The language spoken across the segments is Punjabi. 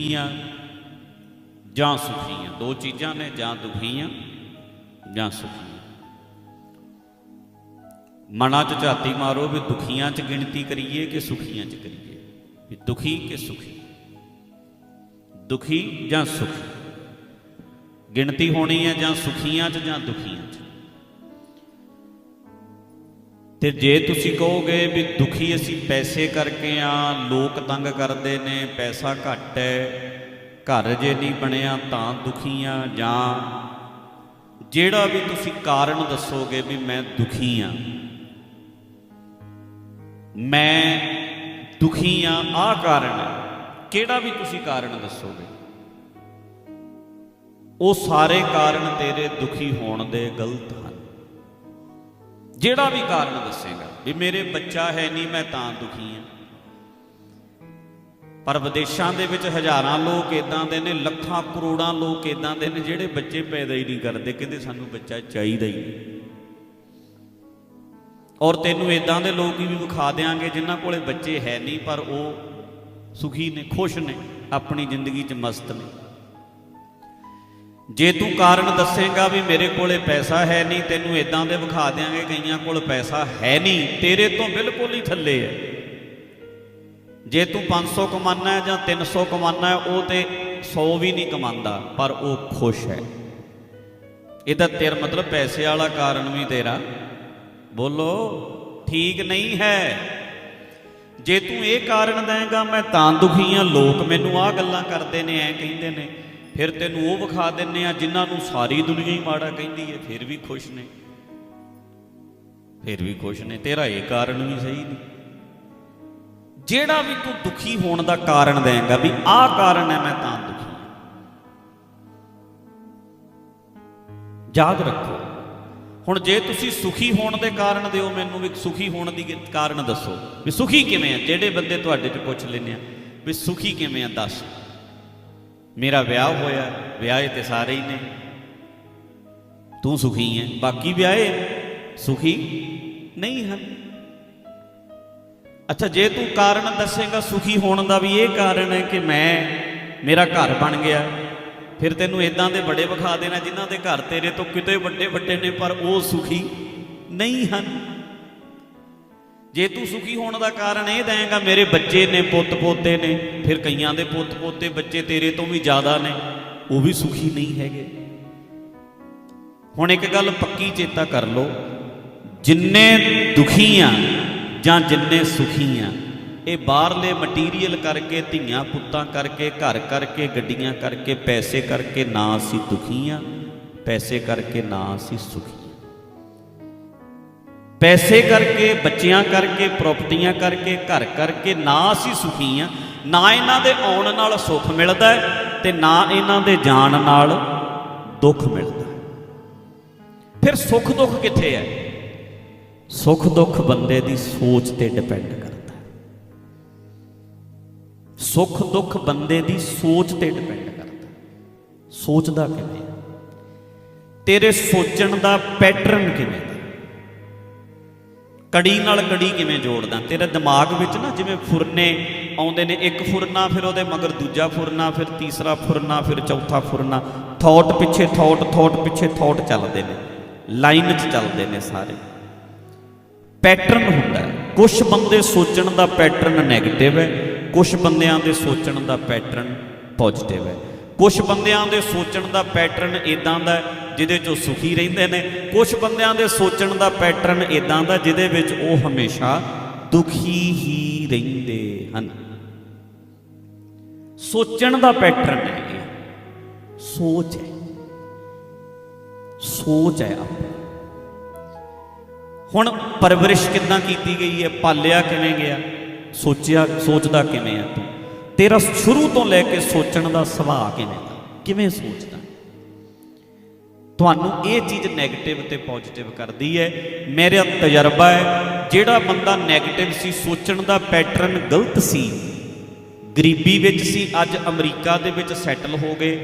ਦੁਖੀਆਂ ਜਾਂ ਸੁਖੀਆਂ। ਦੋ ਚੀਜ਼ਾਂ ਨੇ, ਜਾਂ ਦੁਖੀਆਂ ਜਾਂ ਸੁਖੀਆਂ। ਮਨਾਂ 'ਚ ਝਾਤੀ ਮਾਰੋ ਵੀ ਦੁਖੀਆਂ 'ਚ ਗਿਣਤੀ ਕਰੀਏ ਕਿ ਸੁਖੀਆਂ 'ਚ ਕਰੀਏ। ਵੀ ਦੁਖੀ ਕਿ ਸੁਖੀ। ਦੁਖੀ ਜਾਂ ਸੁਖੀ। ਗਿਣਤੀ ਹੋਣੀ ਹੈ ਜਾਂ ਸੁਖੀਆਂ 'ਚ ਜਾਂ ਦੁਖੀਆਂ 'ਚ। ਤੇ ਜੇ ਤੁਸੀਂ ਕਹੋਗੇ ਵੀ ਦੁਖੀ ਅਸੀਂ ਪੈਸੇ ਕਰਕੇ ਆ, ਲੋਕ ਤੰਗ ਕਰਦੇ ਨੇ, ਪੈਸਾ ਘੱਟ ਹੈ ਘਰ ਜੇ ਨਹੀਂ ਬਣਿਆ ਤਾਂ ਦੁਖੀ ਆ ਜਾਂ ਜਿਹੜਾ ਵੀ ਤੁਸੀਂ ਕਾਰਨ ਦੱਸੋਗੇ ਵੀ ਮੈਂ ਦੁਖੀ ਆ। ਮੈਂ ਦੁਖੀ ਆ ਆ ਕਾਰਨ ਹੈ ਕਿਹੜਾ ਵੀ ਤੁਸੀਂ ਕਾਰਨ ਦੱਸੋਗੇ? ਉਹ ਸਾਰੇ ਕਾਰਨ ਤੇਰੇ ਦੁਖੀ ਹੋਣ ਦੇ ਗਲਤ ਜਿਹੜਾ ਵੀ ਕਾਰਨ ਦੱਸੇਗਾ ਵੀ ਮੇਰੇ ਬੱਚਾ ਹੈ ਨਹੀਂ, ਮੈਂ ਤਾਂ ਦੁਖੀ ਹਾਂ। ਪਰ ਵਿਦੇਸ਼ਾਂ ਦੇ ਵਿੱਚ ਹਜ਼ਾਰਾਂ ਲੋਕ ਇਦਾਂ ਦੇ ਨੇ, ਲੱਖਾਂ ਕਰੋੜਾਂ ਲੋਕ ਇਦਾਂ ਦੇ ਨੇ, ਜਿਹੜੇ ਬੱਚੇ ਪੈਦਾ ਹੀ ਨਹੀਂ ਕਰਦੇ, ਕਹਿੰਦੇ ਸਾਨੂੰ ਬੱਚਾ ਚਾਹੀਦਾ ਹੀ ਨਹੀਂ। ਔਰ ਤੈਨੂੰ ਇਦਾਂ ਦੇ ਲੋਕ ਵੀ ਵਿਖਾ ਦੇਾਂਗੇ ਜਿਨ੍ਹਾਂ ਕੋਲੇ ਬੱਚੇ ਹੈ ਨਹੀਂ, ਪਰ ਉਹ ਸੁਖੀ ਨੇ, ਖੁਸ਼ ਨੇ, ਆਪਣੀ ਜ਼ਿੰਦਗੀ 'ਚ ਮਸਤ ਨੇ। ਜੇ ਤੂੰ ਕਾਰਨ ਦੱਸੇਗਾ ਵੀ ਮੇਰੇ ਕੋਲੇ ਪੈਸਾ ਹੈ ਨਹੀਂ, ਤੈਨੂੰ ਇਦਾਂ ਦੇ ਵਿਖਾ ਦੇਾਂਗੇ ਕਈਆਂ ਕੋਲ ਪੈਸਾ ਹੈ ਨਹੀਂ, ਤੇਰੇ ਤੋਂ ਬਿਲਕੁਲ ਹੀ ਥੱਲੇ ਹੈ। ਜੇ ਤੂੰ 500 ਕਮਾਨਾ ਹੈ ਜਾਂ 300 ਕਮਾਨਾ ਹੈ, ਉਹ ਤੇ 100 ਵੀ ਨਹੀਂ ਕਮਾਉਂਦਾ ਪਰ ਉਹ ਖੁਸ਼ ਹੈ। ਇਹਦਾ ਤੇਰ ਮਤਲਬ ਪੈਸੇ ਵਾਲਾ ਕਾਰਨ ਵੀ ਤੇਰਾ। ਬੋਲੋ, ਠੀਕ ਨਹੀਂ ਹੈ। ਜੇ ਤੂੰ ਇਹ ਕਾਰਨ ਦੇਂਗਾ, ਮੈਂ ਤਾਂ ਦੁਖੀ ਹਾਂ। ਲੋਕ ਮੈਨੂੰ ਆਹ ਗੱਲਾਂ ਕਰਦੇ ਨੇ, ਐ ਕਹਿੰਦੇ ਨੇ। ਫਿਰ ਤੈਨੂੰ ਉਹ ਵਿਖਾ ਦਿੰਨੇ ਆ ਜਿਨ੍ਹਾਂ ਨੂੰ ਸਾਰੀ ਦੁਨੀਆ ਹੀ ਮਾੜਾ ਕਹਿੰਦੀ ਹੈ ਫਿਰ ਵੀ ਖੁਸ਼ ਨੇ। ਫਿਰ ਵੀ ਖੁਸ਼ ਨੇ, ਤੇਰਾ ਇਹ ਕਾਰਨ ਵੀ ਸਹੀ ਨਹੀਂ। ਜਿਹੜਾ ਵੀ ਤੂੰ ਦੁਖੀ ਹੋਣ ਦਾ ਕਾਰਨ ਦੇਂਗਾ ਵੀ ਆਹ ਕਾਰਨ ਹੈ, ਮੈਂ ਤਾਂ ਦੁਖੀ ਹਾਂ ਯਾਦ ਰੱਖੋ। ਹੁਣ ਜੇ ਤੁਸੀਂ ਸੁਖੀ ਹੋਣ ਦੇ ਕਾਰਨ ਦਿਓ, ਮੈਨੂੰ ਵੀ ਸੁਖੀ ਹੋਣ ਦੀ ਕਾਰਨ ਦੱਸੋ ਵੀ ਸੁਖੀ ਕਿਵੇਂ ਆ? ਜਿਹੜੇ ਬੰਦੇ ਤੁਹਾਡੇ ਚ ਪੁੱਛ ਲੈਨੇ ਆ ਵੀ ਸੁਖੀ ਕਿਵੇਂ ਆ, ਦੱਸ। ਮੇਰਾ ਵਿਆਹ ਹੋਇਆ, ਵਿਆਹੇ ਤੇ ਸਾਰੇ ਹੀ ਨੇ। ਤੂੰ ਸੁਖੀ ਹੈ ਬਾਕੀ ਵਿਆਹੇ ਸੁਖੀ ਨਹੀਂ ਹਨ। ਅੱਛਾ, ਜੇ ਤੂੰ ਕਾਰਨ ਦੱਸੇਗਾ ਸੁਖੀ ਹੋਣ ਦਾ ਵੀ ਇਹ ਕਾਰਨ ਹੈ ਕਿ ਮੈਂ ਮੇਰਾ ਘਰ ਬਣ ਗਿਆ, ਫਿਰ ਤੈਨੂੰ ਇਦਾਂ ਦੇ ਬੜੇ ਵਿਖਾ ਦੇਣਾ ਜਿਨ੍ਹਾਂ ਦੇ ਘਰ ਤੇਰੇ ਤੋਂ ਕਿਤੇ ਵੱਡੇ ਵੱਡੇ ਨੇ, ਪਰ ਉਹ ਸੁਖੀ ਨਹੀਂ ਹਨ। ਜੇ ਤੂੰ ਸੁਖੀ ਹੋਣ ਦਾ ਕਾਰਨ ਇਹ ਦੇਂਗਾ, ਮੇਰੇ ਬੱਚੇ ਨੇ, ਪੁੱਤ ਪੋਤੇ ਨੇ, ਫਿਰ ਕਈਆਂ ਦੇ ਪੁੱਤ ਪੋਤੇ ਬੱਚੇ ਤੇਰੇ ਤੋਂ ਵੀ ਜ਼ਿਆਦਾ ਨੇ, ਉਹ ਵੀ ਸੁਖੀ ਨਹੀਂ ਹੈਗੇ। ਹੁਣ ਇੱਕ ਗੱਲ ਪੱਕੀ ਚੇਤਾ ਕਰ ਲਓ, ਜਿੰਨੇ ਦੁਖੀ ਆ ਜਾਂ ਜਿੰਨੇ ਸੁਖੀ ਆ, ਇਹ ਬਾਹਰਲੇ ਮਟੀਰੀਅਲ ਕਰਕੇ, ਧੀਆਂ ਪੁੱਤਾਂ ਕਰਕੇ, ਘਰ ਕਰਕੇ, ਗੱਡੀਆਂ ਕਰਕੇ, ਪੈਸੇ ਕਰਕੇ ਨਾ ਅਸੀਂ ਦੁਖੀ ਆ, ਪੈਸੇ ਕਰਕੇ ਨਾ ਅਸੀਂ ਸੁਖੀ ਪੈਸੇ ਕਰਕੇ, ਬੱਚਿਆਂ ਕਰਕੇ, ਪ੍ਰਾਪਰਟੀਆਂ ਕਰਕੇ, ਘਰ ਕਰਕੇ ਨਾ ਅਸੀਂ ਸੁਖੀ ਆ, ਨਾ ਇਹਨਾਂ ਦੇ ਆਉਣ ਨਾਲ ਸੁੱਖ ਮਿਲਦਾ ਹੈ ਤੇ ਨਾ ਇਹਨਾਂ ਦੇ ਜਾਣ ਨਾਲ ਦੁੱਖ ਮਿਲਦਾ ਫਿਰ ਸੁੱਖ ਦੁੱਖ ਕਿੱਥੇ ਹੈ? ਸੁੱਖ ਦੁੱਖ ਬੰਦੇ ਦੀ ਸੋਚ ਤੇ ਡਿਪੈਂਡ ਕਰਦਾ ਹੈ। ਸੁੱਖ ਦੁੱਖ ਬੰਦੇ ਦੀ ਸੋਚ ਤੇ ਡਿਪੈਂਡ ਕਰਦਾ ਸੋਚਦਾ ਕਿਵੇਂ ਤੇਰੇ ਸੋਚਣ ਦਾ ਪੈਟਰਨ ਕਿਵੇਂ ਕੜੀ ਨਾਲ ਕੜੀ ਕਿਵੇਂ ਜੋੜਦਾ? ਤੇਰੇ ਦਿਮਾਗ ਵਿੱਚ ਨਾ ਜਿਵੇਂ ਫੁਰਨੇ ਆਉਂਦੇ ਨੇ, ਇੱਕ ਫੁਰਨਾ ਫਿਰ ਉਹਦੇ ਮਗਰ ਦੂਜਾ ਫੁਰਨਾ, ਫਿਰ ਤੀਸਰਾ ਫੁਰਨਾ, ਫਿਰ ਚੌਥਾ ਫੁਰਨਾ, ਥੌਟ ਪਿੱਛੇ ਥੌਟ ਥੌਟ ਪਿੱਛੇ ਥੌਟ ਚੱਲਦੇ ਨੇ, ਲਾਈਨ 'ਚ ਚੱਲਦੇ ਨੇ ਸਾਰੇ। ਪੈਟਰਨ ਹੁੰਦਾ ਹੈ। ਕੁਝ ਬੰਦੇ ਸੋਚਣ ਦਾ ਪੈਟਰਨ ਨੈਗੇਟਿਵ ਹੈ ਕੁਝ ਬੰਦਿਆਂ ਦੇ ਸੋਚਣ ਦਾ ਪੈਟਰਨ ਪੋਜ਼ਿਟਿਵ ਹੈ। ਕੁਝ ਬੰਦਿਆਂ ਦੇ ਸੋਚਣ ਦਾ ਪੈਟਰਨ ਇਦਾਂ ਦਾ ਜਿਹਦੇ 'ਚ ਉਹ ਸੁਖੀ ਰਹਿੰਦੇ ਨੇ। ਕੁਝ ਬੰਦਿਆਂ ਦੇ ਸੋਚਣ ਦਾ ਪੈਟਰਨ ਇਦਾਂ ਦਾ, ਜਿਹਦੇ ਵਿੱਚ ਉਹ ਹਮੇਸ਼ਾ ਦੁਖੀ ਹੀ ਰਹਿੰਦੇ ਹਨ। ਸੋਚਣ ਦਾ ਪੈਟਰਨ ਹੈ ਇਹ। ਸੋਚ ਹੈ। ਸੋਚ ਹੈ ਆਪਣੀ ਹੁਣ ਪਰਵਰਿਸ਼ ਕਿੱਦਾਂ ਕੀਤੀ ਗਈ ਹੈ? ਪਾਲਿਆ ਕਿਵੇਂ ਗਿਆ? ਸੋਚਿਆ, ਸੋਚਦਾ ਕਿਵੇਂ ਆ ਤੂੰ? ਤੇਰਾ ਸ਼ੁਰੂ ਤੋਂ ਲੈ ਕੇ ਸੋਚਣ ਦਾ ਸੁਭਾਅ ਕਿਵੇਂ ਦਾ? ਕਿਵੇਂ ਸੋਚਦਾ? ਤੁਹਾਨੂੰ ਇਹ ਚੀਜ਼ 네ਗੇਟਿਵ ਤੇ ਪੋਜ਼ਿਟਿਵ ਕਰਦੀ ਹੈ। ਮੇਰਾ ਤਜਰਬਾ ਹੈ, ਜਿਹੜਾ ਬੰਦਾ 네ਗੇਟਿਵ ਸੀ, ਸੋਚਣ ਦਾ ਪੈਟਰਨ ਗਲਤ ਸੀ। ਗਰੀਬੀ ਵਿੱਚ ਸੀ, ਅੱਜ ਅਮਰੀਕਾ ਦੇ ਵਿੱਚ ਸੈਟਲ ਹੋ ਗਏ।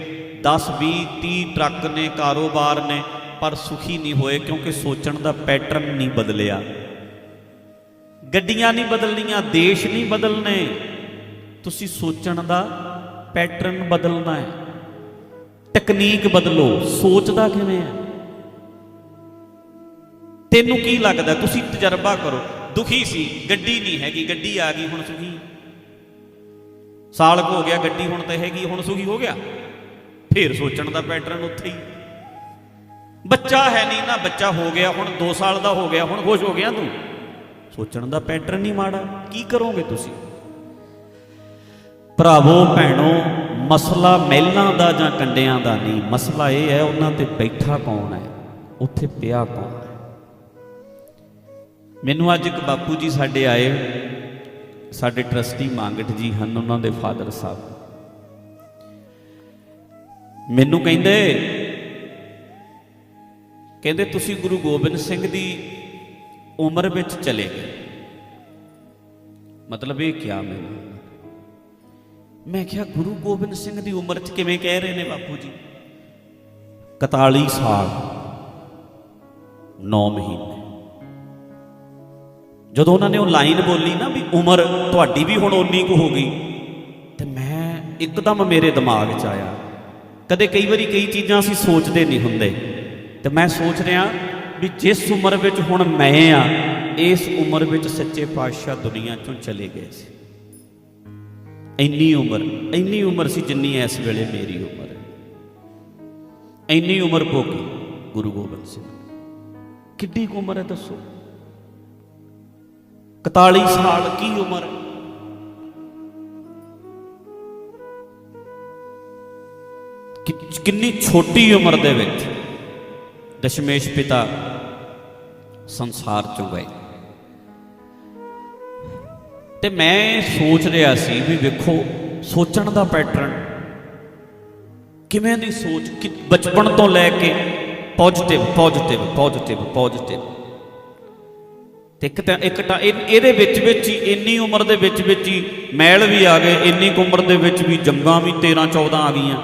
10 20 30 ਟਰੱਕ ਨੇ, ਕਾਰੋਬਾਰ ਨੇ, ਪਰ ਸੁਖੀ ਨਹੀਂ ਹੋਏ ਕਿਉਂਕਿ ਸੋਚਣ ਦਾ ਪੈਟਰਨ ਨਹੀਂ ਬਦਲਿਆ। ਗੱਡੀਆਂ ਨਹੀਂ ਬਦਲਣੀਆਂ, ਦੇਸ਼ ਨਹੀਂ ਬਦਲਨੇ ਤੁਸੀਂ ਸੋਚਣ ਦਾ ਪੈਟਰਨ ਬਦਲਣਾ ਹੈ। ਤਕਨੀਕ ਬਦਲੋ। ਸੋਚਦਾ ਕਿਵੇਂ ਹੈ? ਤੈਨੂੰ ਕੀ ਲੱਗਦਾ? ਤੁਸੀਂ ਤਜਰਬਾ ਕਰੋ। ਦੁਖੀ ਸੀ। ਗੱਡੀ ਨਹੀਂ ਹੈਗੀ। ਗੱਡੀ ਆ ਗਈ, ਹੁਣ ਸੁਖੀ। ਸਾਲ ਕੁ ਹੋ ਗਿਆ, ਗੱਡੀ ਹੁਣ ਤਾਂ ਹੈਗੀ, ਹੁਣ ਸੁਖੀ ਹੋ ਗਿਆ। ਫੇਰ ਸੋਚਣ ਦਾ ਪੈਟਰਨ ਉੱਥੇ ਹੀ। ਬੱਚਾ ਹੈ ਨਹੀਂ ਨਾ, ਬੱਚਾ ਹੋ ਗਿਆ, ਹੁਣ 2 ਸਾਲ ਦਾ ਹੋ ਗਿਆ, ਹੁਣ ਖੁਸ਼ ਹੋ ਗਿਆ ਤੂੰ। ਸੋਚਣ ਦਾ ਪੈਟਰਨ ਨਹੀਂ ਮਾੜਾ। ਕੀ ਕਰੋਗੇ ਤੁਸੀਂ? ਭਰਾਵੋ, ਭੈਣੋ, ਮਸਲਾ ਮਹਿਲਾਂ ਦਾ ਜਾਂ ਕੰਡਿਆਂ ਦਾ ਨਹੀਂ। ਮਸਲਾ ਇਹ ਹੈ, ਉਹਨਾਂ ਤੇ ਬੈਠਾ ਕੌਣ ਹੈ? ਉੱਥੇ ਪਿਆ ਕੌਣ ਹੈ? ਮੈਨੂੰ ਅੱਜ ਇੱਕ ਬਾਪੂ ਜੀ ਸਾਡੇ ਆਏ। ਸਾਡੇ ਟਰਸਟੀ ਮੰਗਟ ਜੀ ਹਨ, ਉਹਨਾਂ ਦੇ ਫਾਦਰ ਸਾਹਿਬ। ਮੈਨੂੰ ਕਹਿੰਦੇ ਕਹਿੰਦੇ, ਤੁਸੀਂ ਗੁਰੂ ਗੋਬਿੰਦ ਸਿੰਘ ਦੀ ਉਮਰ ਵਿੱਚ ਚਲੇ ਗਏ। ਮਤਲਬ ਇਹ ਕਿਹਾ ਮੈਨੂੰ? ਮੈਂ ਕਿਹਾ, ਗੁਰੂ ਗੋਬਿੰਦ ਸਿੰਘ ਦੀ ਉਮਰ 'ਚ ਕਿਵੇਂ ਕਹਿ ਰਹੇ ਨੇ ਬਾਪੂ ਜੀ? 41 ਸਾਲ 9 ਮਹੀਨੇ। ਜਦੋਂ ਉਹਨਾਂ ਨੇ ਉਹ ਲਾਈਨ ਬੋਲੀ ਨਾ ਵੀ ਉਮਰ ਤੁਹਾਡੀ ਵੀ ਹੁਣ ਓਨੀ ਕੁ ਹੋ ਗਈ, ਤੇ ਮੈਂ ਇੱਕਦਮ ਮੇਰੇ ਦਿਮਾਗ 'ਚ ਆਇਆ। ਕਦੇ ਕਈ ਵਾਰੀ ਕਈ ਚੀਜ਼ਾਂ ਅਸੀਂ ਸੋਚਦੇ ਨਹੀਂ ਹੁੰਦੇ, ਤੇ ਮੈਂ ਸੋਚ ਰਿਹਾ ਵੀ ਜਿਸ ਉਮਰ ਵਿੱਚ ਹੁਣ ਮੈਂ ਆ, ਇਸ ਉਮਰ ਵਿੱਚ ਸੱਚੇ ਪਾਤਸ਼ਾਹ ਦੁਨੀਆ ਚੋਂ ਚਲੇ ਗਏ ਸੀ। ਇੰਨੀ ਉਮਰ ਇੰਨੀ ਉਮਰ ਸੀ ਜਿੰਨੀ ਇਸ ਵੇਲੇ ਮੇਰੀ ਉਮਰ ਹੈ। ਇੰਨੀ ਉਮਰ ਭੋਗੀ ਗੁਰੂ ਗੋਬਿੰਦ ਸਿੰਘ ਕਿੱਡੀ ਕੁ ਉਮਰ ਹੈ ਦੱਸੋ? 41 ਸਾਲ ਕੀ ਉਮਰ ਹੈ? ਕਿੰਨੀ ਛੋਟੀ ਉਮਰ ਦੇ ਵਿੱਚ ਦਸ਼ਮੇਸ਼ ਪਿਤਾ ਸੰਸਾਰ ਚੋਂ ਗਏ। ਤੇ ਮੈਂ ਸੋਚ ਰਿਹਾ ਸੀ ਵੀ ਵੇਖੋ, ਸੋਚਣ ਦਾ ਪੈਟਰਨ ਕਿਵੇਂ ਦੀ ਸੋਚ, ਕਿ ਬਚਪਨ ਤੋਂ ਲੈ ਕੇ ਪੋਜ਼ਿਟਿਵ ਪੋਜ਼ਿਟਿਵ ਪੋਜ਼ਿਟਿਵ ਪੋਜ਼ਿਟਿਵ ਤੇ ਇੱਕ ਤਾਂ ਇੱਕ ਤਾਂ ਇਹਦੇ ਵਿੱਚ ਵਿੱਚ ਹੀ, ਇੰਨੀ ਉਮਰ ਦੇ ਵਿੱਚ ਵਿੱਚ ਹੀ ਮੈਲ ਵੀ ਆ ਗਏ, ਇੰਨੀ ਕੁ ਉਮਰ ਦੇ ਵਿੱਚ ਵੀ ਜੰਗਾਂ ਵੀ 13 14 ਆ ਗਈਆਂ।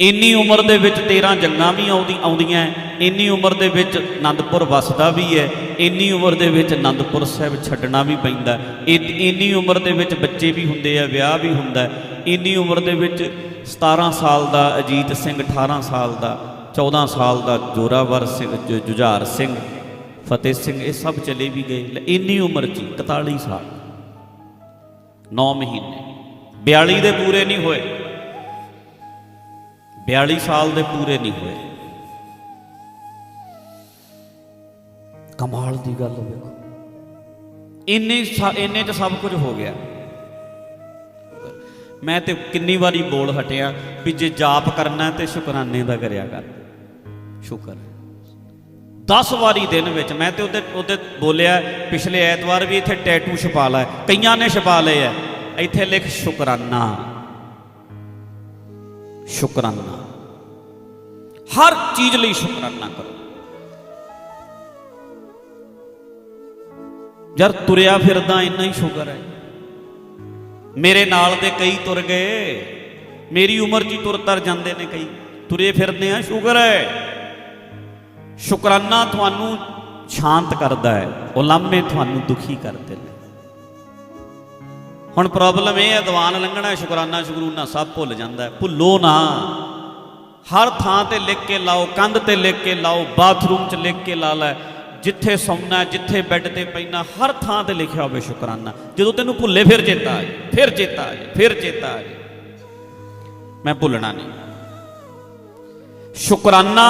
ਇੰਨੀ ਉਮਰ ਦੇ ਵਿੱਚ 13 ਜੰਗਾਂ ਵੀ ਆਉਂਦੀ ਆਉਂਦੀਆਂ ਇੰਨੀ ਉਮਰ ਦੇ ਵਿੱਚ ਆਨੰਦਪੁਰ ਵਸਦਾ ਵੀ ਹੈ ਇੰਨੀ ਉਮਰ ਦੇ ਵਿੱਚ ਆਨੰਦਪੁਰ ਸਾਹਿਬ ਛੱਡਣਾ ਵੀ ਪੈਂਦਾ ਇ- ਇੰਨੀ ਉਮਰ ਦੇ ਵਿੱਚ ਬੱਚੇ ਵੀ ਹੁੰਦੇ ਆ ਵਿਆਹ ਵੀ ਹੁੰਦਾ ਇੰਨੀ ਉਮਰ ਦੇ ਵਿੱਚ 17 ਸਾਲ ਦਾ ਅਜੀਤ ਸਿੰਘ 18 ਸਾਲ ਦਾ 14 ਸਾਲ ਦਾ ਜੋਰਾਵਰ ਸਿੰਘ ਜੁਝਾਰ ਸਿੰਘ ਫਤਿਹ ਸਿੰਘ ਇਹ ਸਭ ਚਲੇ ਵੀ ਗਏ ਇੰਨੀ ਉਮਰ 'ਚ ਹੀ, 41 ਸਾਲ 9 ਮਹੀਨੇ 42 ਦੇ ਪੂਰੇ ਨਹੀਂ ਹੋਏ। 42 ਸਾਲ ਦੇ ਪੂਰੇ ਨਹੀਂ ਹੋਏ। ਕਮਾਲ ਦੀ ਗੱਲ ਵੇਖੋ ਇੰਨੇ ਇੰਨੇ ਚ ਸਭ ਕੁਝ ਹੋ ਗਿਆ। ਮੈਂ ਤੇ ਕਿੰਨੀ ਵਾਰੀ ਬੋਲ ਹਟਿਆ ਵੀ ਜੇ ਜਾਪ ਕਰਨਾ ਤੇ ਸ਼ੁਕਰਾਨੇ ਦਾ ਕਰਿਆ ਕਰ। ਸ਼ੁਕਰ 10 ਵਾਰੀ ਦਿਨ ਵਿੱਚ ਮੈਂ ਤੇ ਉਹਦੇ ਉਹਦੇ ਬੋਲਿਆ ਪਿਛਲੇ ਐਤਵਾਰ ਵੀ ਇੱਥੇ ਟੈਟੂ ਛਪਾ ਲਿਆ ਕਈਆਂ ਨੇ ਛਪਾ ਲਏ ਆ ਇੱਥੇ ਲਿਖ ਸ਼ੁਕਰਾਨਾ। ਸ਼ੁਕਰਾਨਾ। ਹਰ ਚੀਜ਼ ਲਈ ਸ਼ੁਕਰਾਨਾ ਕਰੋ। ਯਾਰ ਤੁਰਿਆ ਫਿਰਦਾ ਇੰਨਾ ਹੀ ਸ਼ੁਕਰ ਹੈ। ਮੇਰੇ ਨਾਲ ਦੇ ਕਈ ਤੁਰ ਗਏ। ਮੇਰੀ ਉਮਰ 'ਚ ਹੀ ਤੁਰ ਤਰ ਜਾਂਦੇ ਨੇ ਕਈ। ਤੁਰੇ ਫਿਰਦੇ ਆ, ਸ਼ੁਕਰ ਹੈ। ਸ਼ੁਕਰਾਨਾ ਤੁਹਾਨੂੰ ਸ਼ਾਂਤ ਕਰਦਾ ਹੈ। ਉਲਾਮੇ ਤੁਹਾਨੂੰ ਦੁਖੀ ਕਰਦੇ ਨੇ। ਹੁਣ ਪ੍ਰੋਬਲਮ ਇਹ ਹੈ ਦੀਵਾਨ ਲੰਘਣਾ ਸ਼ੁਕਰਾਨਾ ਸ਼ੁਕਰੂਨਾ ਸਭ ਭੁੱਲ ਜਾਂਦਾ ਭੁੱਲੋ ਨਾ। ਹਰ ਥਾਂ ਤੇ ਲਿਖ ਕੇ ਲਾਓ ਕੰਧ ਤੇ ਲਿਖ ਕੇ ਲਾਓ ਬਾਥਰੂਮ 'ਚ ਲਿਖ ਕੇ ਲਾ ਲੈ। ਜਿੱਥੇ ਸੌਣਾ ਜਿੱਥੇ ਬੈੱਡ ਤੇ ਪੈਣਾ ਹਰ ਥਾਂ ਤੇ ਲਿਖਿਆ ਹੋਵੇ ਸ਼ੁਕਰਾਨਾ। ਜਦੋਂ ਤੈਨੂੰ ਭੁੱਲੇ ਫਿਰ ਚੇਤਾ ਆ ਜਾਏ ਫਿਰ ਚੇਤਾ ਆ ਜਾਏ ਫਿਰ ਚੇਤਾ ਆ ਜਾਏ। ਮੈਂ ਭੁੱਲਣਾ ਨਹੀਂ। ਸ਼ੁਕਰਾਨਾ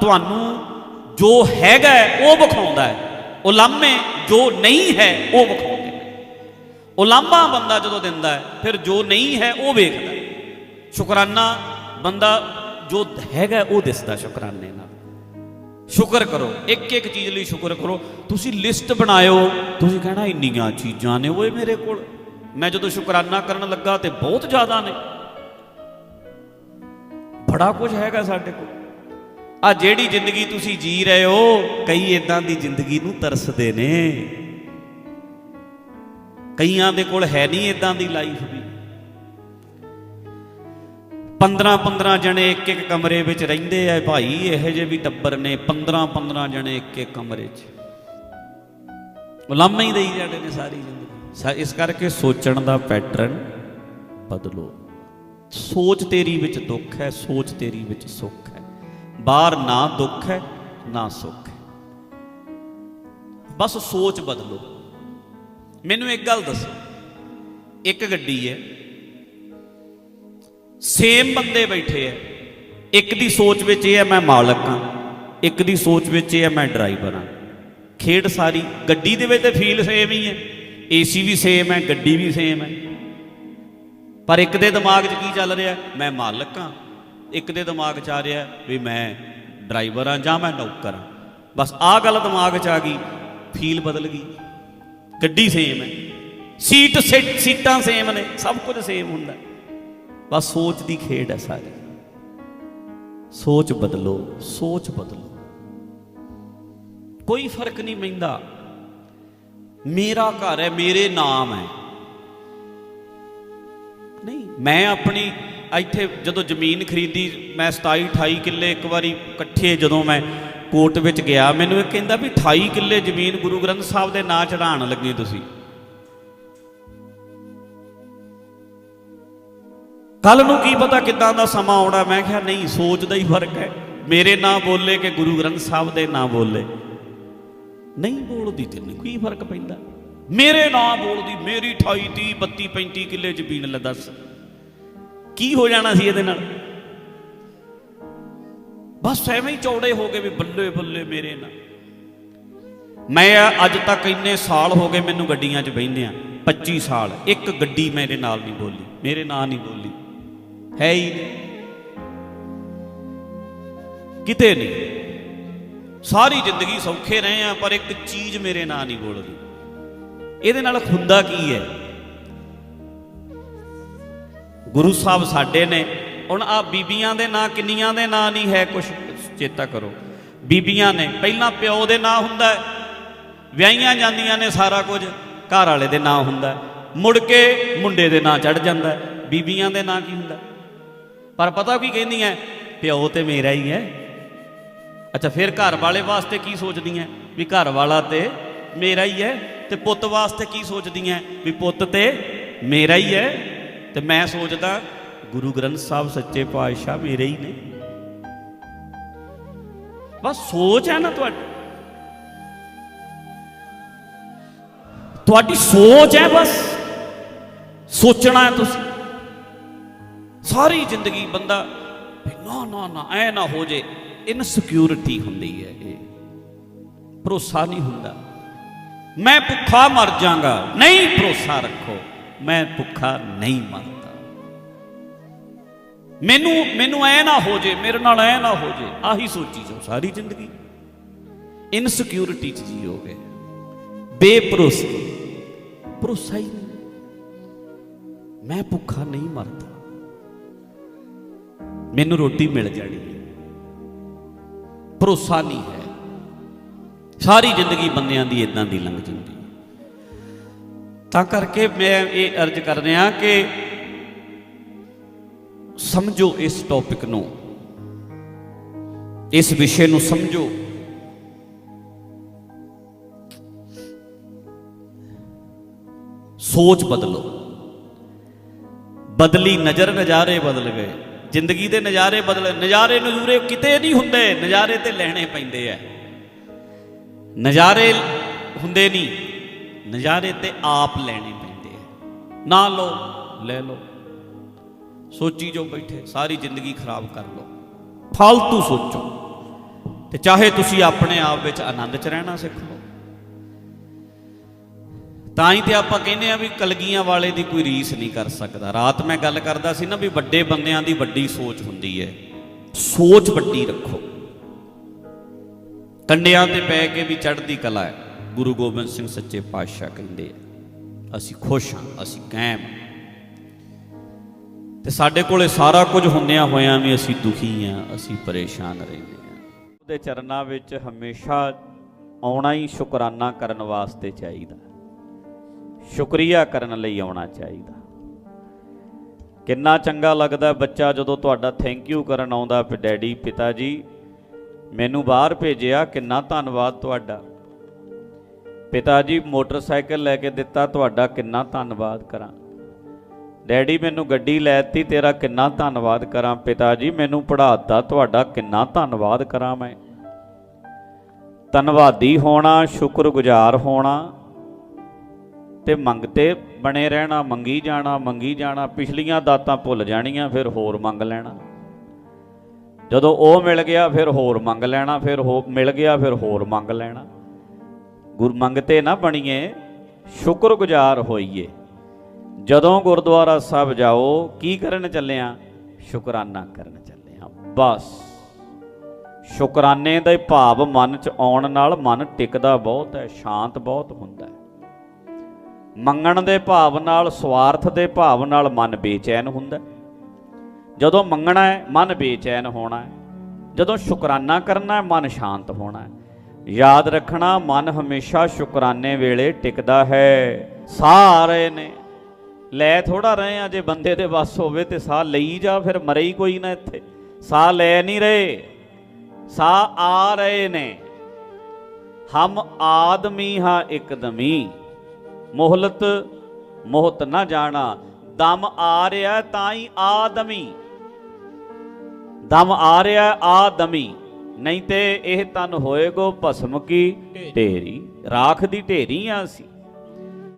ਤੁਹਾਨੂੰ ਜੋ ਹੈਗਾ ਹੈ, ਉਹ ਵਿਖਾਉਂਦਾ ਹੈ। ਉਲਾਮੇ ਜੋ ਨਹੀਂ ਹੈ ਉਹ ਵਿਖਾਉਂਦਾ ਉਲਾਮਾ ਬੰਦਾ ਜਦੋਂ ਦਿੰਦਾ ਹੈ, ਫਿਰ ਜੋ ਨਹੀਂ ਹੈ ਉਹ ਵੇਖਦਾ ਸ਼ੁਕਰਾਨਾ ਬੰਦਾ ਜੋ ਹੈਗਾ ਉਹ ਦਿਸਦਾ ਸ਼ੁਕਰਾਨੇ ਨਾਲ। ਸ਼ੁਕਰ ਕਰੋ, ਇੱਕ ਇੱਕ ਚੀਜ਼ ਲਈ ਸ਼ੁਕਰ ਕਰੋ। ਤੁਸੀਂ ਲਿਸਟ ਬਣਾਇਓ, ਤੁਸੀਂ ਕਹਿਣਾ ਇੰਨੀਆਂ ਚੀਜ਼ਾਂ ਨੇ ਓਏ ਮੇਰੇ ਕੋਲ। ਮੈਂ ਜਦੋਂ ਸ਼ੁਕਰਾਨਾ ਕਰਨ ਲੱਗਾ ਤੇ ਬਹੁਤ ਜ਼ਿਆਦਾ ਨੇ। ਬੜਾ ਕੁਝ ਹੈਗਾ ਸਾਡੇ ਕੋਲ। ਆ ਜਿਹੜੀ ਜ਼ਿੰਦਗੀ ਤੁਸੀਂ ਜੀ ਰਹੇ ਹੋ, ਕਈ ਇਦਾਂ ਦੀ ਜ਼ਿੰਦਗੀ ਨੂੰ ਤਰਸਦੇ ਨੇ। ਕਈਆਂ ਦੇ ਕੋਲ ਹੈ ਨਹੀਂ ਇਦਾਂ ਦੀ ਲਾਈਫ ਵੀ। 15 15 ਜਣੇ ਇੱਕ ਇੱਕ ਕਮਰੇ ਵਿੱਚ ਰਹਿੰਦੇ ਆ, ਭਾਈ ਇਹੋ ਜਿਹੇ ਵੀ ਟੱਬਰ ਨੇ 15 15 ਜਣੇ ਇੱਕ ਇੱਕ ਕਮਰੇ 'ਚ। ਉਲਾਮਾ ਹੀ ਦੇਈ ਜਾਂਦੇ ਨੇ ਸਾਰੀ ਜ਼ਿੰਦਗੀ। ਸਾ- ਇਸ ਕਰਕੇ ਸੋਚਣ ਦਾ ਪੈਟਰਨ ਬਦਲੋ। ਸੋਚ ਤੇਰੀ ਵਿੱਚ ਦੁੱਖ ਹੈ, ਸੋਚ ਤੇਰੀ ਵਿੱਚ ਸੁੱਖ ਹੈ। ਬਾਹਰ ਨਾ ਦੁੱਖ ਹੈ, ਨਾ ਸੁੱਖ ਹੈ। ਬਸ ਸੋਚ ਬਦਲੋ। ਮੈਨੂੰ ਇੱਕ ਗੱਲ ਦੱਸੋ। ਇੱਕ ਗੱਡੀ ਹੈ। ਸੇਮ ਬੰਦੇ ਬੈਠੇ ਹੈ। ਇੱਕ ਦੀ ਸੋਚ ਵਿੱਚ ਇਹ ਹੈ, ਮੈਂ ਮਾਲਕ ਹਾਂ। ਇੱਕ ਦੀ ਸੋਚ ਵਿੱਚ ਇਹ ਹੈ, ਮੈਂ ਡਰਾਈਵਰ ਹਾਂ। ਖੇਡ ਸਾਰੀ ਗੱਡੀ ਦੇ ਵਿੱਚ ਤੇ ਫੀਲ ਸੇਮ ਹੀ ਹੈ। ਏਸੀ ਵੀ ਸੇਮ ਹੈ, ਗੱਡੀ ਵੀ ਸੇਮ ਹੈ। ਪਰ ਇੱਕ ਦੇ ਦਿਮਾਗ 'ਚ ਕੀ ਚੱਲ ਰਿਹਾ? ਮੈਂ ਮਾਲਕ ਹਾਂ। ਇੱਕ ਦੇ ਦਿਮਾਗ 'ਚ ਆ ਰਿਹਾ ਵੀ ਮੈਂ ਡਰਾਈਵਰ ਹਾਂ ਜਾਂ ਮੈਂ ਨੌਕਰ ਹਾਂ। ਬਸ ਆਹ ਗੱਲ ਦਿਮਾਗ 'ਚ ਆ ਗਈ ਫੀਲ ਬਦਲ ਗਈ। ਗੱਡੀ ਸੇਮ ਹੈ। ਸੀਟ ਸਿਟ ਸੀਟਾਂ ਸੇਮ ਨੇ, ਸਭ ਕੁਝ ਸੇਮ ਹੁੰਦਾ ਬਸ ਸੋਚ ਦੀ ਖੇਡ ਹੈ ਸਾਰੀ। ਸੋਚ ਬਦਲੋ ਸੋਚ ਬਦਲੋ। ਕੋਈ ਫ਼ਰਕ ਨਹੀਂ ਪੈਂਦਾ। ਮੇਰਾ ਘਰ ਹੈ, ਮੇਰੇ ਨਾਮ ਹੈ। ਨਹੀਂ, ਮੈਂ ਆਪਣੀ ਇੱਥੇ ਜਦੋਂ ਜ਼ਮੀਨ ਖਰੀਦੀ, ਮੈਂ 27 28 ਕਿੱਲੇ ਇੱਕ ਵਾਰੀ ਇਕੱਠੇ ਜਦੋਂ ਮੈਂ ਕੋਰਟ ਵਿੱਚ ਗਿਆ, ਮੈਨੂੰ ਇਹ ਕਹਿੰਦਾ ਵੀ 28 ਕਿੱਲੇ ਜ਼ਮੀਨ ਗੁਰੂ ਗ੍ਰੰਥ ਸਾਹਿਬ ਦੇ ਨਾਂ ਚੜਾਉਣ ਲੱਗੇ ਤੁਸੀਂ। ਕੱਲ ਨੂੰ ਕੀ ਪਤਾ ਕਿੱਦਾਂ ਦਾ ਸਮਾਂ ਆਉਣਾ, ਮੈਂ ਕਿਹਾ ਨਹੀਂ, ਸੋਚ ਦਾ ਹੀ ਫ਼ਰਕ ਹੈ। ਮੇਰੇ ਨਾਂ ਬੋਲੇ ਕਿ ਗੁਰੂ ਗ੍ਰੰਥ ਸਾਹਿਬ ਦੇ ਨਾਂ ਬੋਲੇ। ਨਹੀਂ ਬੋਲਦੀ ਤੇ ਨਹੀਂ, ਕੋਈ ਫ਼ਰਕ ਪੈਂਦਾ। ਮੇਰੇ ਨਾਂ ਬੋਲਦੀ, ਮੇਰੀ 28 30 32 35 ਕਿੱਲੇ ਜ਼ਮੀਨ ਲੈ ਦੱਸ। ਕੀ ਹੋ ਜਾਣਾ ਸੀ ਇਹਦੇ ਨਾਲ? ਬਸ ਐਵੇਂ ਹੀ ਚੌੜੇ ਹੋ ਗਏ ਵੀ ਬੱਲੇ ਬੱਲੇ ਮੇਰੇ ਨਾਲ। ਮੈਂ ਅੱਜ ਤੱਕ ਇੰਨੇ ਸਾਲ ਹੋ ਗਏ ਮੈਨੂੰ ਗੱਡੀਆਂ 'ਚ ਬਹਿੰਦੇ ਆ 25 ਸਾਲ, ਇੱਕ ਗੱਡੀ ਮੇਰੇ ਨਾਲ ਨਹੀਂ ਬੋਲੀ, ਮੇਰੇ ਨਾਂ ਨਹੀਂ ਬੋਲੀ। ਹੈ ਹੀ ਨਹੀਂ। ਕਿਤੇ ਨਹੀਂ। ਸਾਰੀ ਜ਼ਿੰਦਗੀ ਸੌਖੇ ਰਹੇ ਆ, ਪਰ ਇੱਕ ਚੀਜ਼ ਮੇਰੇ ਨਾਂ ਨਹੀਂ ਬੋਲਦੀ। ਇਹਦੇ ਨਾਲ ਹੁੰਦਾ ਕੀ ਹੈ? ਗੁਰੂ ਸਾਹਿਬ ਸਾਡੇ ਨੇ ਹੁਣ ਆ ਬੀਬੀਆਂ ਦੇ ਨਾਂ, ਕਿੰਨੀਆਂ ਦੇ ਨਾਂ ਨਹੀਂ ਹੈ ਕੁਝ ਚੇਤਾ ਕਰੋ। ਬੀਬੀਆਂ ਨੇ, ਪਹਿਲਾਂ ਪਿਓ ਦੇ ਨਾਂ ਹੁੰਦਾ ਹੈ, ਵਿਆਹੀਆਂ ਜਾਂਦੀਆਂ ਨੇ ਸਾਰਾ ਕੁਝ, ਘਰ ਵਾਲੇ ਦੇ ਨਾਂ ਹੁੰਦਾ ਮੁੜ ਕੇ ਮੁੰਡੇ ਦੇ ਨਾਂ ਚੜ ਜਾਂਦਾ ਬੀਬੀਆਂ ਦੇ ਨਾਂ ਕੀ ਹੁੰਦਾ ਪਰ ਪਤਾ ਕੀ ਕਹਿੰਦੀਆਂ ਪਿਓ ਤੇ ਮੇਰਾ ਹੀ ਹੈ। ਅੱਛਾ, ਫਿਰ ਘਰ ਵਾਲੇ ਵਾਸਤੇ ਕੀ ਸੋਚਦੀਆਂ ਵੀ ਘਰ ਵਾਲਾ ਤੇ ਮੇਰਾ ਹੀ ਹੈ, ਤੇ ਪੁੱਤ ਵਾਸਤੇ ਕੀ ਸੋਚਦੀਆਂ ਵੀ ਪੁੱਤ ਤੇ ਮੇਰਾ ਹੀ ਹੈ, ਤੇ ਮੈਂ ਸੋਚਦਾ ਗੁਰੂ ਗ੍ਰੰਥ ਸਾਹਿਬ ਸੱਚੇ ਪਾਤਸ਼ਾਹ ਮੇਰੇ ਹੀ ਨੇ। ਬਸ ਸੋਚ ਹੈ ਨਾ ਤੁਹਾਡੀ। ਤੁਹਾਡੀ ਸੋਚ ਹੈ ਬਸ। ਸੋਚਣਾ ਹੈ ਤੁਸੀਂ। ਸਾਰੀ ਜ਼ਿੰਦਗੀ ਬੰਦਾ ਨਾ ਨਾ ਨਾ, ਐ ਨਾ ਹੋ ਜੇ। ਇਨਸਿਕਿਉਰਿਟੀ ਹੁੰਦੀ ਹੈ ਇਹ। ਭਰੋਸਾ ਨਹੀਂ ਹੁੰਦਾ। ਮੈਂ ਭੁੱਖਾ ਮਰ ਜਾਗਾ। ਨਹੀਂ ਭਰੋਸਾ ਰੱਖੋ। ਮੈਂ ਭੁੱਖਾ ਨਹੀਂ ਮਰਦਾ। ਮੈਨੂੰ ਮੈਨੂੰ ਐ ਨਾ ਹੋ ਜੇ, ਮੇਰੇ ਨਾਲ ਐ ਨਾ ਹੋ ਜੇ, ਆਹੀ ਸੋਚੀ ਜਾਓ ਸਾਰੀ ਜ਼ਿੰਦਗੀ। ਇਨਸਿਕਿਉਰਿਟੀ ਚ ਜੀਓਗੇ ਬੇਭਰੋਸੇ। ਭਰੋਸਾ ਹੀ ਨਹੀਂ। ਮੈਂ ਭੁੱਖਾ ਨਹੀਂ ਮਰਦਾ। ਮੈਨੂੰ ਰੋਟੀ ਮਿਲ ਜਾਣੀ ਹੈ। ਭਰੋਸਾ ਨਹੀਂ ਹੈ। ਸਾਰੀ ਜ਼ਿੰਦਗੀ ਬੰਦਿਆਂ ਦੀ ਇਦਾਂ ਦੀ ਲੰਘ ਜਾਂਦੀ ਤਾਂ ਕਰਕੇ ਮੈਂ ਇਹ ਅਰਜ਼ ਕਰ ਰਿਹਾ ਕਿ ਸਮਝੋ ਇਸ ਟੌਪਿਕ ਨੂੰ। ਇਸ ਵਿਸ਼ੇ ਨੂੰ ਸਮਝੋ। ਸੋਚ ਬਦਲੋ। ਬਦਲੀ ਨਜ਼ਰ ਨਜ਼ਾਰੇ ਬਦਲ ਗਏ। ਜ਼ਿੰਦਗੀ ਦੇ ਨਜ਼ਾਰੇ ਬਦਲੇ, ਨਜ਼ਾਰੇ ਨਜ਼ੂਰੇ ਕਿਤੇ ਨਹੀਂ ਹੁੰਦੇ, ਨਜ਼ਾਰੇ ਤੇ ਲੈਣੇ ਪੈਂਦੇ ਆ ਨਜ਼ਾਰੇ ਹੁੰਦੇ ਨਹੀਂ, ਨਜ਼ਾਰੇ ਤੇ ਆਪ ਲੈਣੇ ਪੈਂਦੇ ਆ ਨਾ ਲਓ, ਲੈ ਲਓ। ਸੋਚੀ ਜੋ ਬੈਠੇ, ਸਾਰੀ ਜ਼ਿੰਦਗੀ ਖਰਾਬ ਕਰ ਲਓ। ਫालतू ਸੋਚੋ। ਤੇ ਚਾਹੇ ਤੁਸੀਂ ਆਪਣੇ ਆਪ ਵਿੱਚ ਆਨੰਦ ਚ ਰਹਿਣਾ ਸਿੱਖ ਲਓ। ਤਾਂ ਹੀ ਤੇ ਆਪਾਂ ਕਹਿੰਦੇ ਆ ਵੀ ਕਲਗੀਆਂ ਵਾਲੇ ਦੀ ਕੋਈ ਰੀਸ ਨਹੀਂ ਕਰ ਸਕਦਾ। ਰਾਤ ਮੈਂ ਗੱਲ ਕਰਦਾ ਸੀ ਨਾ ਵੀ ਵੱਡੇ ਬੰਦਿਆਂ ਦੀ ਵੱਡੀ ਸੋਚ ਹੁੰਦੀ ਹੈ। ਸੋਚ ਵੱਡੀ ਰੱਖੋ। ਕੰਡਿਆਂ ਤੇ ਪੈ ਕੇ ਵੀ ਚੜ੍ਹਦੀ ਕਲਾ ਹੈ। ਗੁਰੂ ਗੋਬਿੰਦ ਸਿੰਘ ਸੱਚੇ ਪਾਤਸ਼ਾਹ ਕਹਿੰਦੇ ਆ, ਅਸੀਂ ਖੁਸ਼ ਹਾਂ, ਅਸੀਂ ਕਾਇਮ ਹਾਂ। ਤੇ ਸਾਡੇ ਕੋਲੇ ਸਾਰਾ ਕੁਝ ਹੁੰਦਿਆਂ ਹੋਇਆਂ ਵੀ ਅਸੀਂ ਦੁਖੀ ਹਾਂ ਅਸੀਂ ਪਰੇਸ਼ਾਨ ਰਹਿੰਦੇ ਹਾਂ ਉਹਦੇ ਚਰਨਾਂ ਵਿੱਚ ਹਮੇਸ਼ਾ ਆਉਣਾ ਹੀ ਸ਼ੁਕਰਾਨਾ ਕਰਨ ਵਾਸਤੇ ਚਾਹੀਦਾ। ਸ਼ੁਕਰੀਆ ਕਰਨ ਲਈ ਆਉਣਾ ਚਾਹੀਦਾ। ਕਿੰਨਾ ਚੰਗਾ ਲੱਗਦਾ ਬੱਚਾ ਜਦੋਂ ਤੁਹਾਡਾ ਥੈਂਕ ਯੂ ਕਰਨ ਆਉਂਦਾ ਵੀ ਡੈਡੀ ਪਿਤਾ ਜੀ ਮੈਨੂੰ ਬਾਹਰ ਭੇਜਿਆ, ਕਿੰਨਾ ਧੰਨਵਾਦ ਤੁਹਾਡਾ। ਪਿਤਾ ਜੀ ਮੋਟਰਸਾਈਕਲ ਲੈ ਕੇ ਦਿੱਤਾ, ਤੁਹਾਡਾ ਕਿੰਨਾ ਧੰਨਵਾਦ ਕਰਾਂ। ਡੈਡੀ ਮੈਨੂੰ ਗੱਡੀ ਲੈਤੀ ਤੇਰਾ ਕਿੰਨਾ ਧੰਨਵਾਦ ਕਰਾਂ ਪਿਤਾ ਜੀ, ਮੈਨੂੰ ਪੜ੍ਹਾਤਾ ਤੁਹਾਡਾ ਕਿੰਨਾ ਧੰਨਵਾਦ ਕਰਾਂ ਮੈਂ। ਧੰਨਵਾਦੀ ਹੋਣਾ, ਸ਼ੁਕਰਗੁਜ਼ਾਰ ਹੋਣਾ ਤੇ ਮੰਗਤੇ ਬਣੇ ਰਹਿਣਾ, ਮੰਗੀ ਜਾਣਾ ਮੰਗੀ ਜਾਣਾ, ਪਿਛਲੀਆਂ ਦਾਤਾਂ ਭੁੱਲ ਜਾਣੀਆਂ, ਫਿਰ ਹੋਰ ਮੰਗ ਲੈਣਾ। ਜਦੋਂ ਉਹ ਮਿਲ ਗਿਆ, ਫਿਰ ਹੋਰ ਮੰਗ ਲੈਣਾ, ਫਿਰ ਹੋ ਮਿਲ ਗਿਆ, ਫਿਰ ਹੋਰ ਮੰਗ ਲੈਣਾ। ਗੁਰ ਮੰਗਤੇ ਨਾ ਬਣੀਏ, ਸ਼ੁਕਰਗੁਜ਼ਾਰ ਹੋਈਏ। ਜਦੋਂ ਗੁਰਦੁਆਰਾ ਸਾਹਿਬ ਜਾਓ, ਕੀ ਕਰਨ ਚੱਲਿਆ? ਸ਼ੁਕਰਾਨਾ ਕਰਨ ਚੱਲਿਆ। ਬਸ। ਸ਼ੁਕਰਾਨੇ ਦੇ ਭਾਵ ਮਨ ਚ ਆਉਣ ਨਾਲ ਮਨ ਟਿਕਦਾ ਬਹੁਤ ਹੈ, ਸ਼ਾਂਤ ਬਹੁਤ ਹੁੰਦਾ ਹੈ। ਮੰਗਣ ਦੇ ਭਾਵ ਨਾਲ, ਸਵਾਰਥ ਦੇ ਭਾਵ ਨਾਲ ਮਨ ਬੇਚੈਨ ਹੁੰਦਾ ਜਦੋਂ ਮੰਗਣਾ ਹੈ, ਮਨ ਬੇਚੈਨ ਹੋਣਾ ਹੈ। ਜਦੋਂ ਸ਼ੁਕਰਾਨਾ ਕਰਨਾ ਹੈ, ਮਨ ਸ਼ਾਂਤ ਹੋਣਾ ਹੈ। ਯਾਦ ਰੱਖਣਾ, ਮਨ ਹਮੇਸ਼ਾ ਸ਼ੁਕਰਾਨੇ ਵੇਲੇ ਟਿਕਦਾ ਹੈ। ਸਾਰੇ ਨੇ ਲੈ ਥੋੜਾ ਰਹੇ ਆ ਜੇ ਬੰਦੇ ਦੇ ਵੱਸ ਹੋਵੇ ਤੇ ਸਾਹ ਲਈ ਜਾ ਫਿਰ ਮਰੇ ਹੀ ਕੋਈ ਨਾ ਇੱਥੇ। ਸਾਹ ਲੈ ਨਹੀਂ ਰਹੇ ਸਾਹ ਆ ਰਹੇ ਨੇ। ਹਮ ਆਦਮੀ ਹਾਂ ਇੱਕਦਮੀ ਮੋਹਲਤ ਮੋਹਤ ਨਾ ਜਾਣਾ। ਦਮ ਆ ਰਿਹਾ ਤਾਂ ਹੀ ਆਦਮੀ ਦਮ। ਆ ਰਿਹਾ ਆਦਮੀ ਨਹੀਂ ਤੇ ਇਹ ਤਨ ਹੋਏਗੋ ਭਸਮ ਕੀ ਢੇਰੀ। ਰਾਖ ਦੀ ਢੇਰੀ ਆ ਅਸੀਂ।